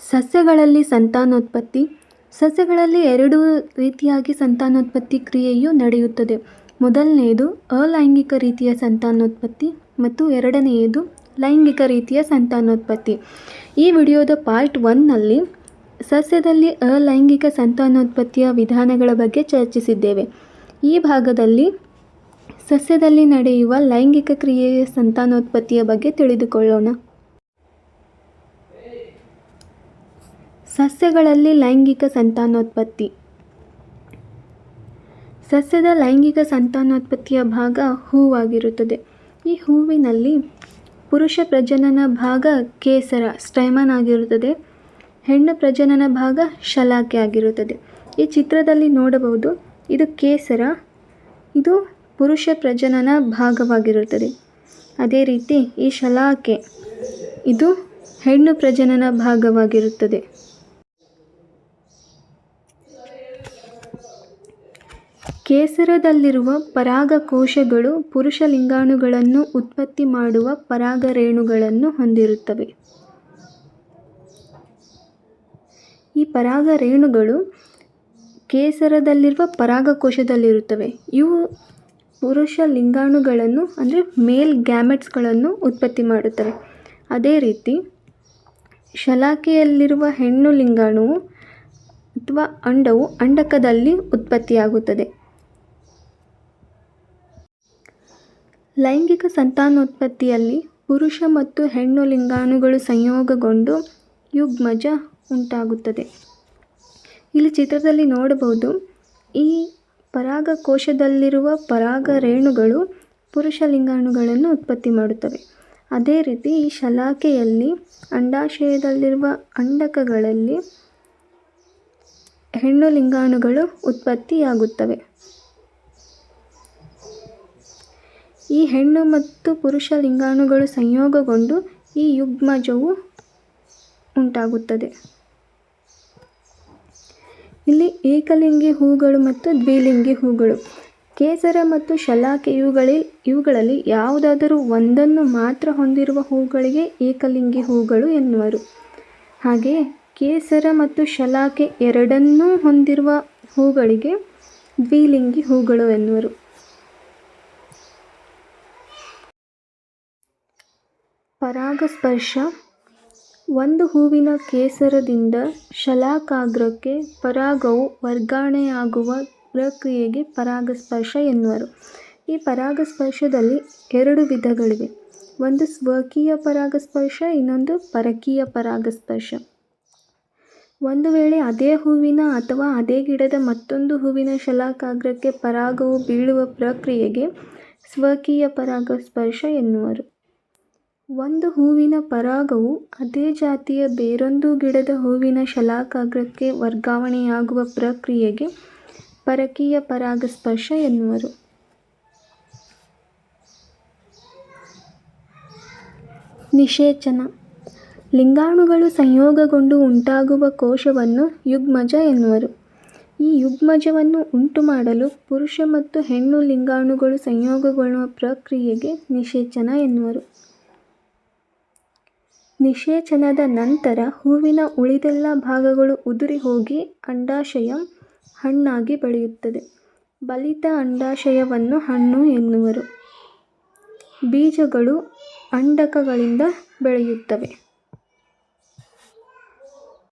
ಸಸ್ಯಗಳಲ್ಲಿ ಸಂತಾನೋತ್ಪತ್ತಿ. ಸಸ್ಯಗಳಲ್ಲಿ ಎರಡು ರೀತಿಯಾಗಿ ಸಂತಾನೋತ್ಪತ್ತಿ ಕ್ರಿಯೆಯು ನಡೆಯುತ್ತದೆ. ಮೊದಲನೆಯದು ಅಲೈಂಗಿಕ ರೀತಿಯ ಸಂತಾನೋತ್ಪತ್ತಿ ಮತ್ತು ಎರಡನೆಯದು ಲೈಂಗಿಕ ರೀತಿಯ ಸಂತಾನೋತ್ಪತ್ತಿ. ಈ ವಿಡಿಯೋದ ಪಾರ್ಟ್ ಒನ್ನಲ್ಲಿ ಸಸ್ಯದಲ್ಲಿ ಅಲೈಂಗಿಕ ಸಂತಾನೋತ್ಪತ್ತಿಯ ವಿಧಾನಗಳ ಬಗ್ಗೆ ಚರ್ಚಿಸಿದ್ದೇವೆ. ಈ ಭಾಗದಲ್ಲಿ ಸಸ್ಯದಲ್ಲಿ ನಡೆಯುವ ಲೈಂಗಿಕ ಕ್ರಿಯೆಯ ಸಂತಾನೋತ್ಪತ್ತಿಯ ಬಗ್ಗೆ ತಿಳಿದುಕೊಳ್ಳೋಣ. ಸಸ್ಯಗಳಲ್ಲಿ ಲೈಂಗಿಕ ಸಂತಾನೋತ್ಪತ್ತಿ. ಸಸ್ಯದ ಲೈಂಗಿಕ ಸಂತಾನೋತ್ಪತ್ತಿಯ ಭಾಗ ಹೂವಾಗಿರುತ್ತದೆ. ಈ ಹೂವಿನಲ್ಲಿ ಪುರುಷ ಪ್ರಜನನ ಭಾಗ ಕೇಸರ, ಸ್ಟೈಮನ್ ಆಗಿರುತ್ತದೆ. ಹೆಣ್ಣು ಪ್ರಜನನ ಭಾಗ ಶಲಾಕೆ ಆಗಿರುತ್ತದೆ. ಈ ಚಿತ್ರದಲ್ಲಿ ನೋಡಬಹುದು, ಇದು ಕೇಸರ, ಇದು ಪುರುಷ ಪ್ರಜನನ ಭಾಗವಾಗಿರುತ್ತದೆ. ಅದೇ ರೀತಿ ಈ ಶಲಾಕೆ, ಇದು ಹೆಣ್ಣು ಪ್ರಜನನ ಭಾಗವಾಗಿರುತ್ತದೆ. ಕೇಸರದಲ್ಲಿರುವ ಪರಾಗಕೋಶಗಳು ಪುರುಷ ಲಿಂಗಾಣುಗಳನ್ನು ಉತ್ಪತ್ತಿ ಮಾಡುವ ಪರಾಗರೇಣುಗಳನ್ನು ಹೊಂದಿರುತ್ತವೆ. ಈ ಪರಾಗರೇಣುಗಳು ಕೇಸರದಲ್ಲಿರುವ ಪರಾಗಕೋಶದಲ್ಲಿರುತ್ತವೆ. ಇವು ಪುರುಷ ಲಿಂಗಾಣುಗಳನ್ನು ಅಂದರೆ ಮೇಲ್ ಗ್ಯಾಮೆಟ್ಸ್ಗಳನ್ನು ಉತ್ಪತ್ತಿ ಮಾಡುತ್ತವೆ. ಅದೇ ರೀತಿ ಶಲಾಕೆಯಲ್ಲಿರುವ ಹೆಣ್ಣು ಲಿಂಗಾಣುವು ಅಥವಾ ಅಂಡವು ಅಂಡಕದಲ್ಲಿ ಉತ್ಪತ್ತಿಯಾಗುತ್ತದೆ. ಲೈಂಗಿಕ ಸಂತಾನೋತ್ಪತ್ತಿಯಲ್ಲಿ ಪುರುಷ ಮತ್ತು ಹೆಣ್ಣು ಲಿಂಗಾಣುಗಳು ಸಂಯೋಗಗೊಂಡು ಯುಗ್ಮಜ ಉಂಟಾಗುತ್ತದೆ. ಇಲ್ಲಿ ಚಿತ್ರದಲ್ಲಿ ನೋಡಬಹುದು, ಈ ಪರಾಗಕೋಶದಲ್ಲಿರುವ ಪರಾಗರೇಣುಗಳು ಪುರುಷ ಲಿಂಗಾಣುಗಳನ್ನು ಉತ್ಪತ್ತಿ ಮಾಡುತ್ತವೆ. ಅದೇ ರೀತಿ ಈ ಶಲಾಕೆಯಲ್ಲಿ ಅಂಡಾಶಯದಲ್ಲಿರುವ ಅಂಡಕಗಳಲ್ಲಿ ಹೆಣ್ಣು ಲಿಂಗಾಣುಗಳು ಉತ್ಪತ್ತಿಯಾಗುತ್ತವೆ. ಈ ಹೆಣ್ಣು ಮತ್ತು ಪುರುಷ ಲಿಂಗಾಣುಗಳು ಸಂಯೋಗಗೊಂಡು ಈ ಯುಗ್ಮಜವು ಉಂಟಾಗುತ್ತದೆ. ಇಲ್ಲಿ ಏಕಲಿಂಗಿ ಹೂಗಳು ಮತ್ತು ದ್ವಿಲಿಂಗಿ ಹೂಗಳು. ಕೇಸರ ಮತ್ತು ಶಲಾಕೆ ಇವುಗಳಲ್ಲಿ ಇವುಗಳಲ್ಲಿ ಯಾವುದಾದರೂ ಒಂದನ್ನು ಮಾತ್ರ ಹೊಂದಿರುವ ಹೂಗಳಿಗೆ ಏಕಲಿಂಗಿ ಹೂಗಳು ಎನ್ನುವರು. ಹಾಗೆಯೇ ಕೇಸರ ಮತ್ತು ಶಲಾಕೆ ಎರಡನ್ನೂ ಹೊಂದಿರುವ ಹೂಗಳಿಗೆ ದ್ವಿಲಿಂಗಿ ಹೂಗಳು ಎನ್ನುವರು. ಪರಾಗಸ್ಪರ್ಶ ಒಂದು ಹೂವಿನ ಕೇಸರದಿಂದ ಶಲಾಕಾಗ್ರಕ್ಕೆ ಪರಾಗವು ವರ್ಗಾವಣೆಯಾಗುವ ಪ್ರಕ್ರಿಯೆಗೆ ಪರಾಗಸ್ಪರ್ಶ ಎನ್ನುವರು. ಈ ಪರಾಗಸ್ಪರ್ಶದಲ್ಲಿ ಎರಡು ವಿಧಗಳಿವೆ. ಒಂದು ಸ್ವಕೀಯ ಪರಾಗಸ್ಪರ್ಶ, ಇನ್ನೊಂದು ಪರಕೀಯ ಪರಾಗಸ್ಪರ್ಶ. ಒಂದು ವೇಳೆ ಅದೇ ಹೂವಿನ ಅಥವಾ ಅದೇ ಗಿಡದ ಮತ್ತೊಂದು ಹೂವಿನ ಶಲಾಕಾಗ್ರಕ್ಕೆ ಪರಾಗವು ಬೀಳುವ ಪ್ರಕ್ರಿಯೆಗೆ ಸ್ವಕೀಯ ಪರಾಗಸ್ಪರ್ಶ ಎನ್ನುವರು. ಒಂದು ಹೂವಿನ ಪರಾಗವು ಅದೇ ಜಾತಿಯ ಬೇರೊಂದು ಗಿಡದ ಹೂವಿನ ಶಲಾಕಾಗ್ರಕ್ಕೆ ವರ್ಗಾವಣೆಯಾಗುವ ಪ್ರಕ್ರಿಯೆಗೆ ಪರಕೀಯ ಪರಾಗಸ್ಪರ್ಶ ಎನ್ನುವರು. ನಿಷೇಚನ. ಲಿಂಗಾಣುಗಳು ಸಂಯೋಗಗೊಂಡು ಉಂಟಾಗುವ ಕೋಶವನ್ನು ಯುಗ್ಮಜ ಎನ್ನುವರು. ಈ ಯುಗ್ಮಜವನ್ನು ಉಂಟು ಮಾಡಲು ಪುರುಷ ಮತ್ತು ಹೆಣ್ಣು ಲಿಂಗಾಣುಗಳು ಸಂಯೋಗಗೊಳ್ಳುವ ಪ್ರಕ್ರಿಯೆಗೆ ನಿಷೇಚನ ಎನ್ನುವರು. ನಿಷೇಚನದ ನಂತರ ಹೂವಿನ ಉಳಿದೆಲ್ಲ ಭಾಗಗಳು ಉದುರಿ ಹೋಗಿ ಅಂಡಾಶಯ ಹಣ್ಣಾಗಿ ಬೆಳೆಯುತ್ತದೆ. ಬಲಿತ ಅಂಡಾಶಯವನ್ನು ಹಣ್ಣು ಎನ್ನುವರು. ಬೀಜಗಳು ಅಂಡಕಗಳಿಂದ ಬೆಳೆಯುತ್ತವೆ.